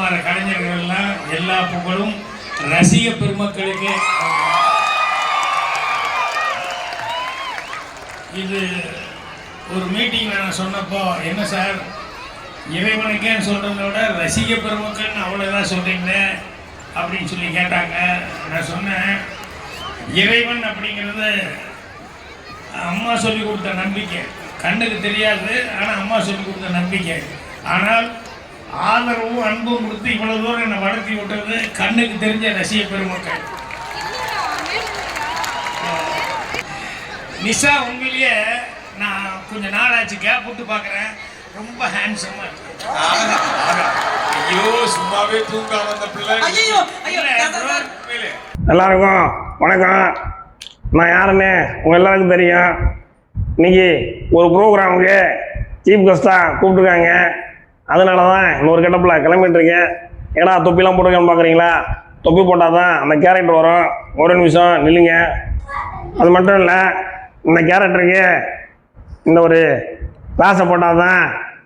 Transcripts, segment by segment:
கௌரவமான கலைஞர்கள்லாம் எல்லா புகழும் ரசிக பெருமக்களுக்கு. இது ஒரு மீட்டிங்கில் நான் சொன்னப்போ என்ன சார்? இறைவனுக்கேன்னு சொல்கிறத விட ரசிக பெருமக்கள்னு அவ்வளோதான் சொல்கிறீங்க அப்படின்னு சொல்லி கேட்டாங்க. நான் சொன்னேன் இறைவன் அப்படிங்கிறது அம்மா சொல்லி கொடுத்த நம்பிக்கை. கண்ணுக்கு தெரியாது ஆனால் அம்மா சொல்லி கொடுத்த நம்பிக்கை. ஆனால் ஆதரவும் அன்பும் கொடுத்து இவ்வளவு தூரம் என்னை வளர்த்தி விட்டது கண்ணுக்கு தெரிஞ்ச ரசிக பெருமக்கள். நிஷா உண்மையிலேயே நான் கொஞ்ச நாள் ஆச்சு கேப் விட்டு பார்க்குறேன். ரொம்ப ஹேண்ட்ஸமாக இருக்கு. ஐயோ சும்மாவே தூங்காம அந்த பிள்ளை. எல்லாருக்கும் வணக்கம். நான் யாருன்னு உங்கள் எல்லாருக்கும் தெரியும். இன்னைக்கு ஒரு ப்ரோக்ராமுக்கு சீஃப் கெஸ்ட்டாக கூப்பிட்டுருக்காங்க. அதனால தான் இன்னொரு கட்டப்பில் கிளம்பிட்டுருக்கேன். ஏடா தொப்பிலாம் போட்டுருக்கேன்னு பார்க்குறீங்களா தொப்பி போட்டால் தான் அந்த கேரக்டர் வரும். ஒரு நிமிஷம் நில்லுங்க. அது மட்டும் இல்லை இந்த கேரக்டருக்கு இந்த ஒரு கிளாஸை போட்டால் தான்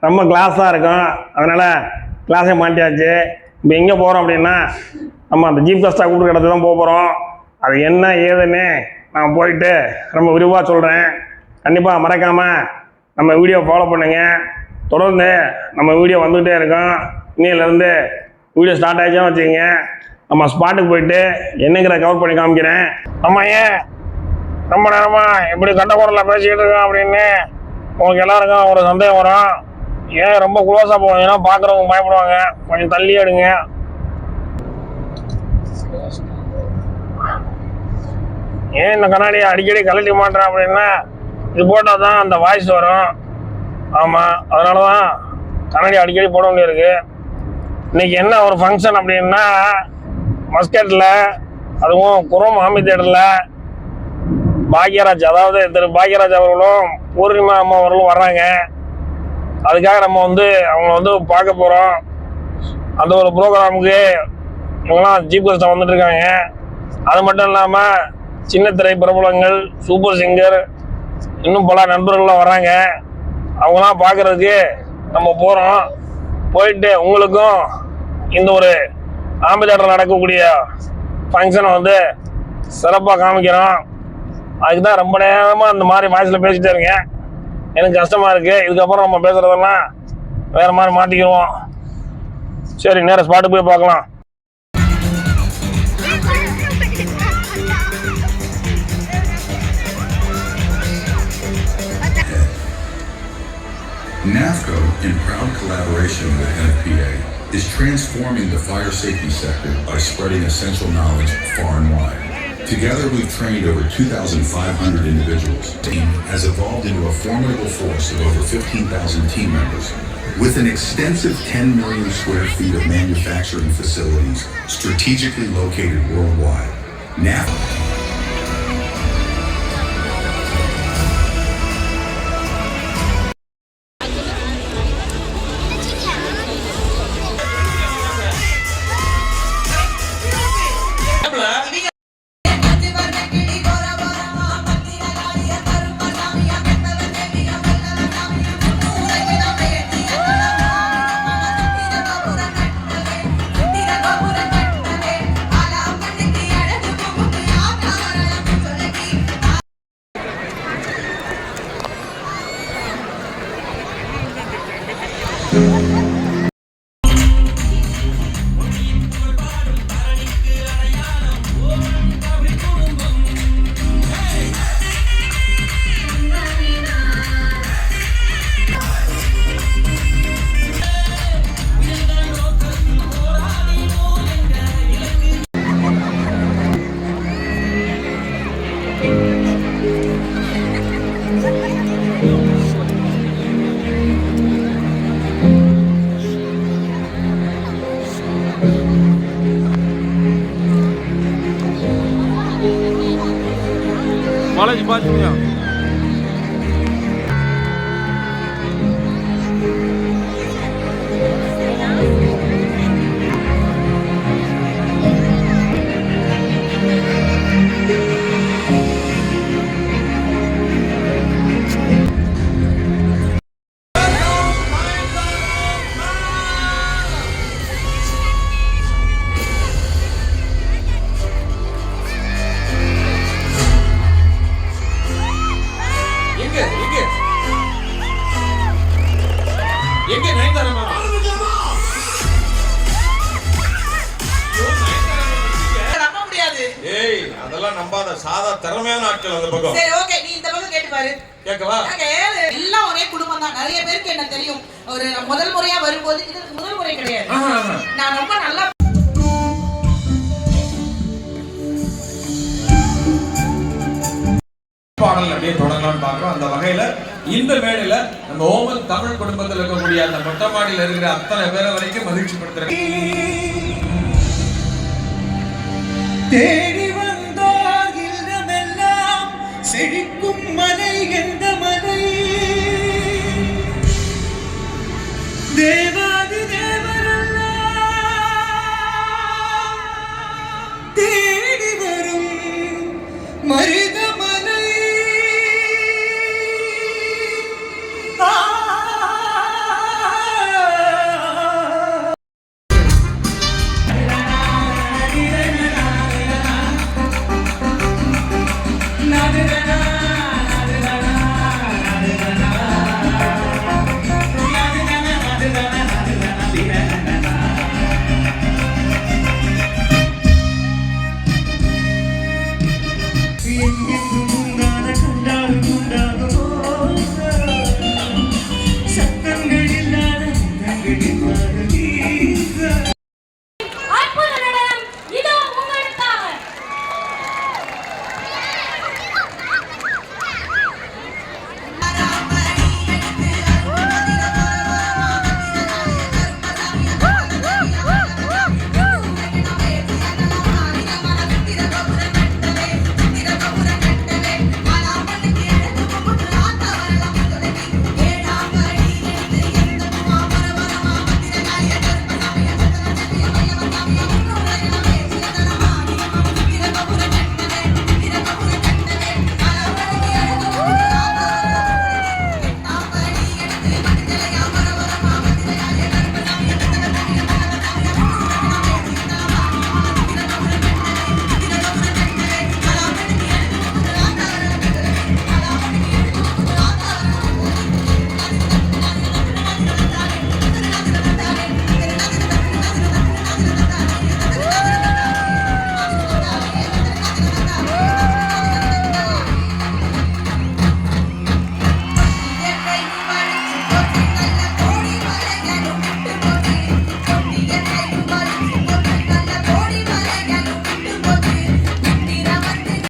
ரொம்ப கிளாஸாக இருக்கும். அதனால் கிளாஸை மாட்டியாச்சு. இப்போ எங்கே போகிறோம் அப்படின்னா நம்ம அந்த ஜீப் கஸ்டா கூப்பிட்டு தான் போக போகிறோம் அது என்ன ஏதுன்னு நான் போயிட்டு ரொம்ப விரிவாக சொல்கிறேன் கண்டிப்பாக மறக்காமல் நம்ம வீடியோ ஃபாலோ பண்ணுங்கள் தொடர்ந்து நம்ம வீடியோ வந்துகிட்டே இருக்கோம். இன்னிலேருந்து வீடியோ ஸ்டார்ட் ஆகிடுச்சுன்னு வச்சுக்கோங்க. நம்ம ஸ்பாட்டுக்கு போயிட்டு என்னங்கிற கவர் பண்ணி காமிக்கிறேன். நம்ம ஏன் ரொம்ப நேரமா இப்படி கண்ட குரலில் பேசிக்கிட்டு இருக்கோம் அப்படின்னு உங்களுக்கு எல்லாருக்கும் ஒரு சந்தேகம் வரும். ஏன் ரொம்ப குளோஸாக போனீங்கன்னா பார்க்குறவங்க பயப்படுவாங்க. கொஞ்சம் தள்ளி எடுங்க. ஏன் இந்த கண்ணாடியை அடிக்கடி கழட்டி மாட்டேன் அப்படின்னா இது போட்டால் தான் அந்த வாய்ஸ் வரும். ஆமாம் அதனால தான் கண்ணாடி அடிக்கடி போட வேண்டியிருக்கு. இன்னைக்கு என்ன ஒரு ஃபங்க்ஷன் அப்படின்னா மஸ்கட்டில் அதுவும் குரோம் ஆமி தேட்டரில் பாக்யராஜ் அதாவது திரு பாக்யராஜ் அவர்களும் பூர்ணிமா அம்மா அவர்களும் வர்றாங்க. அதுக்காக நம்ம வந்து அவங்க வந்து பார்க்க போகிறோம் அந்த ஒரு ப்ரோக்ராமுக்கு இவங்கெல்லாம் ஜீப் கஸ்டம் வந்துட்டு இருக்காங்க அது மட்டும் இல்லாமல் சின்ன திரை பிரபலங்கள் சூப்பர் சிங்கர் இன்னும் பல நண்பர்கள்லாம் வராங்க அவங்களாம் பார்க்கறதுக்கு நம்ம போகிறோம் போயிட்டு உங்களுக்கும் இந்த ஒரு ஆம்பிதேட்டர் நடக்கக்கூடிய ஃபங்க்ஷனை வந்து சிறப்பாக காமிக்கிறோம். அதுக்கு தான் ரொம்ப நேரமாக அந்த மாதிரி வாய்ஸில் பேசிகிட்டே இருக்கேன். எனக்கு கஷ்டமாக இருக்குது இதுக்கப்புறம் நம்ம பேசுகிறதெல்லாம் வேறு மாதிரி மாற்றிக்குவோம் சரி நேராக ஸ்பாட்டுக்கு போய் பார்க்கலாம். NAFCO, in proud collaboration with NFPA, is transforming the fire safety sector by spreading essential knowledge far and wide. Together, we've trained over 2,500 individuals. Team has evolved into a formidable force of over 15,000 team members. With an extensive 10 million square feet of manufacturing facilities strategically located worldwide, NAFCO 你关心呀、நம்பாத சாதா திறமையான ஆட்கள் அந்த பக்கம். சரி okay நீ இந்த பக்கம் கேட்டு பாரு. கேட்கவா? எல்லாம் ஒரே குடும்பம் தான். நிறைய பேருக்கு என்ன தெரியும்? ஒரு முதல் முறையா வரும்போது இது முதல் முறை கிடையாது. நான் ரொம்ப நல்லா பாடல் அப்படியே தொடங்கலாம்னு பார்க்கிறோம். அந்த வகையில இந்த மேடையில நம்ம ஓமல் தமிழ் குடும்பத்தில் இருக்கக்கூடிய அந்த மொட்டை மாடியில இருக்கிற அத்தனை பேரை வரைக்கும் மகிழ்ச்சி படுத்துறேன் மறு 嗯。